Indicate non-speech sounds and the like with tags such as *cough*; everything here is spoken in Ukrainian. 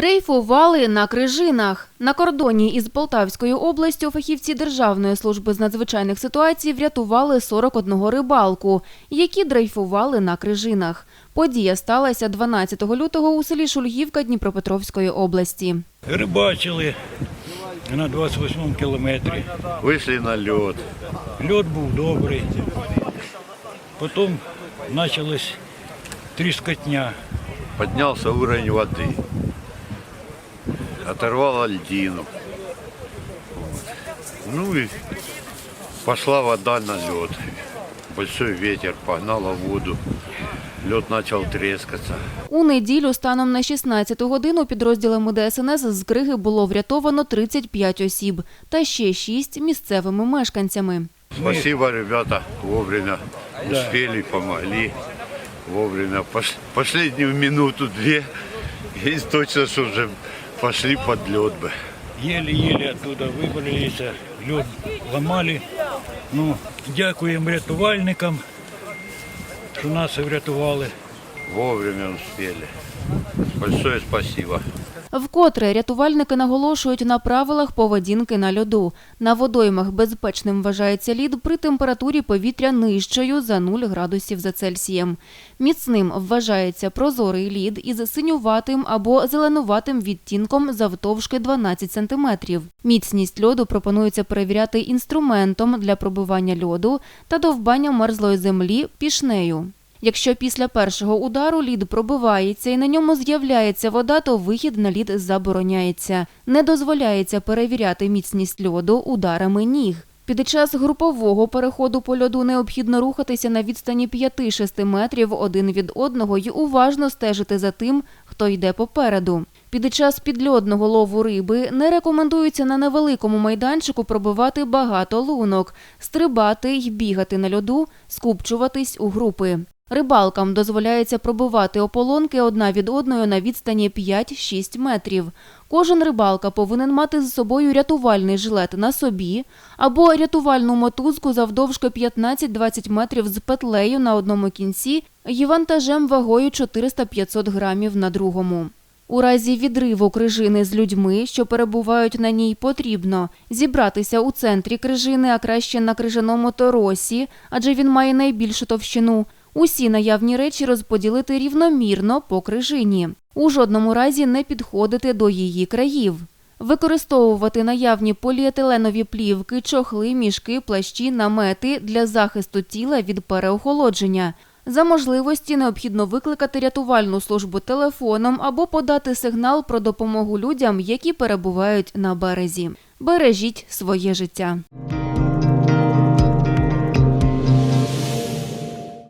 Дрейфували на крижинах. На кордоні із Полтавською областю фахівці Державної служби з надзвичайних ситуацій врятували 41 рибалку, які дрейфували на крижинах. Подія сталася 12 лютого у селі Шульгівка Дніпропетровської області. Рибачили на 28 кілометрі. Вийшли на льот. Льот був добрий. Потім почалась тріскотня. Поднялся уровень воды. Оторвало льдину. Вот. Ну и пошла вода на лед. Большой ветер погнала воду. Лед начал трескаться. У неділю станом на 16 годину підрозділами ДСНС з Криги було врятовано 35 осіб та ще 6 місцевими мешканцями. Спасибо, ребята, вовремя успели, помогли. Вовремя. Последнюю минуту-две. *laughs* И точно, что уже пошли под лед бы. Єлі-єлі оттуда вибралися, льот ламали. Ну, дякуємо рятувальникам, що нас врятували. Вовремя успели. Большое спасибо. Вкотре рятувальники наголошують на правилах поведінки на льоду. На водоймах безпечним вважається лід при температурі повітря нижчою за 0 градусів за Цельсієм. Міцним вважається прозорий лід із синюватим або зеленуватим відтінком завтовшки 12 сантиметрів. Міцність льоду пропонується перевіряти інструментом для пробивання льоду та довбання мерзлої землі пішнею. Якщо після першого удару лід пробивається і на ньому з'являється вода, то вихід на лід забороняється. Не дозволяється перевіряти міцність льоду ударами ніг. Під час групового переходу по льоду необхідно рухатися на відстані 5-6 метрів один від одного і уважно стежити за тим, хто йде попереду. Під час підльодного лову риби не рекомендується на невеликому майданчику пробивати багато лунок, стрибати й бігати на льоду, скупчуватись у групи. Рибалкам дозволяється пробивати ополонки одна від одної на відстані 5-6 метрів. Кожен рибалка повинен мати з собою рятувальний жилет на собі або рятувальну мотузку завдовжки 15-20 метрів з петлею на одному кінці і вантажем вагою 400-500 грамів на другому. У разі відриву крижини з людьми, що перебувають на ній, потрібно зібратися у центрі крижини, а краще на крижаному торосі, адже він має найбільшу товщину. Усі наявні речі розподілити рівномірно по крижині. У жодному разі не підходити до її країв. Використовувати наявні поліетиленові плівки, чохли, мішки, плащі, намети для захисту тіла від переохолодження. За можливості необхідно викликати рятувальну службу телефоном або подати сигнал про допомогу людям, які перебувають на березі. Бережіть своє життя.